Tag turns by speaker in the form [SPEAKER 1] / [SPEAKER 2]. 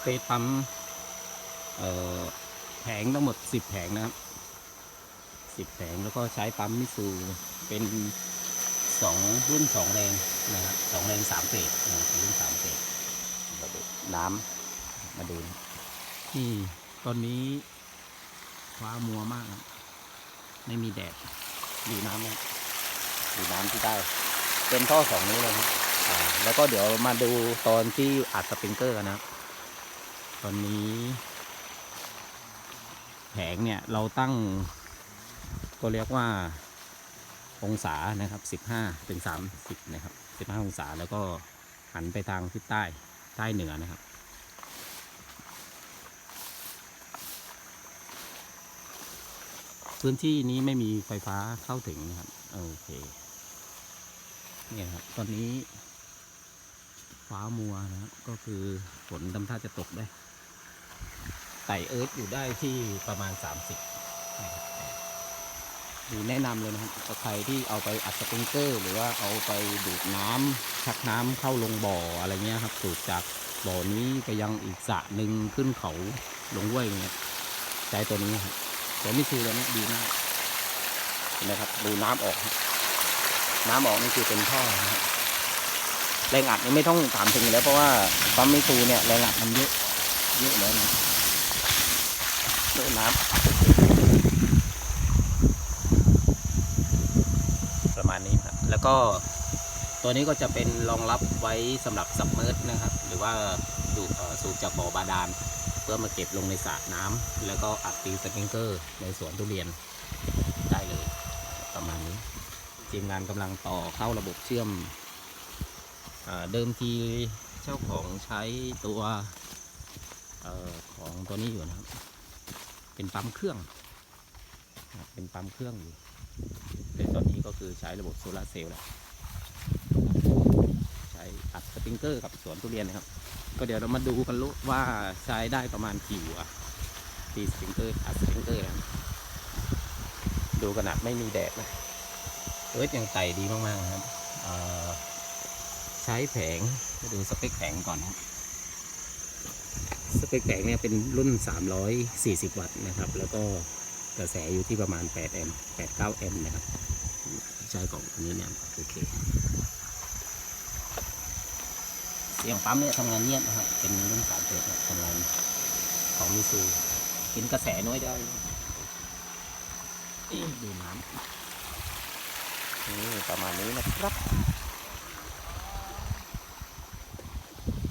[SPEAKER 1] เฟสปั๊มแผงทั้งหมดสิบแผงนะครับสิบแผงแล้วก็ใช้ปั๊มมิสูเป็นสองรุ่นสองแรงนะครับสองแรงสามเฟสนะรุ่นสามเฟสน้ำมาดูนี่ตอนนี้ฟ้ามัวมากนะไม่มีแดดดูน้ำนะดูน้ำที่ได้เป็นท่อสองนิ้วเลยนะแล้วก็เดี๋ยวมาดูตอนที่อัดสปริงเกอร์กันนะครับ ตอนนี้ แผงเนี่ยเราตั้ง ก็เรียกว่าองศานะครับ 15 เป็น 30 นะครับ 15 องศาแล้วก็หันไปทางทิศใต้ใต้เหนือนะครับ พื้นที่นี้ไม่มีไฟฟ้าเข้าถึงนะครับ โอเค เนี่ยครับ ตอนนี้ ฟ้ามัวนะครับก็คือฝนทำท่าจะตกได้ไต่เอิร์ธอยู่ได้ที่ประมาณ 30นะครับดูแนะนำเลยนะครับใครที่เอาไปอัดสปริงเกอร์ หรือว่าเอาไปดูดน้ำชักน้ำเข้าลงบ่ออะไรเงี้ยครับสูบจากบ่อนี้ไปยังอีกสระหนึ่งขึ้นเขาลงห้วยเงี้ยใช้ตัวนี้ครับตัวมิซูตัวนี้ดีมากเห็นไหมครับดูน้ำออก น้ำออกนี่คือเป็นท่อนะครับ แรงอัดนี่ไม่ต้องถามถึงแล้วเพราะว่าปั๊มมิซูเนี่ยแรงอัดมันเยอะเยอะแล้วนะเยอะน้ำประมาณนี้ครับแล้วก็ตัวนี้ก็จะเป็นรองรับไว้สำหรับซับเมอร์นะครับ หรือว่าดูสูบจากบ่อบาดาลเพื่อมาเก็บลงในสระน้ำแล้วก็อัดตีสปริงเกอร์ในสวนทุเรียนได้เลย ประมาณนี้ทีมงานกำลังต่อเข้าระบบเชื่อม เดิมทีเจ้าของใช้ตัวออของตัวนี้อยู่นะครับ เป็นปั๊มเครื่อง เป็นปั๊มเครื่องอยู่แต่ตอนนี้ก็คือใช้ระบบโซลาเซลล์แล้วใช้อัดสปริงเกอร์กับสวนทุเรียนนะครับ ก็เดี๋ยวเรามาดูกันลุว่าใช้ได้ประมาณกี่หัวตีสปริงเกอร์อัดสปริงเกอร์นะครับดูขนาดไม่มีแดดนะเอิร์ธยังไต่ดีมากๆนะครับ ช้แผงมาดูสเปคแผงก่อนนะสเปคแผงเนี่ยเป็นรุ่น 340 วัตต์นะครับ แล้วก็กระแสอยู่ที่ประมาณ 8 แอมป์8 9 แอมป์นะครับ ใช้ของอันนี้เนี่ยโอเค เสียงปั๊มเนี่ยทำงานเงียบนะครับ เป็นรุ่น3เฟสทำงานของมิซูกินกระแสน้อยได้ดูน้ำนี่ประมาณนี้นะครับ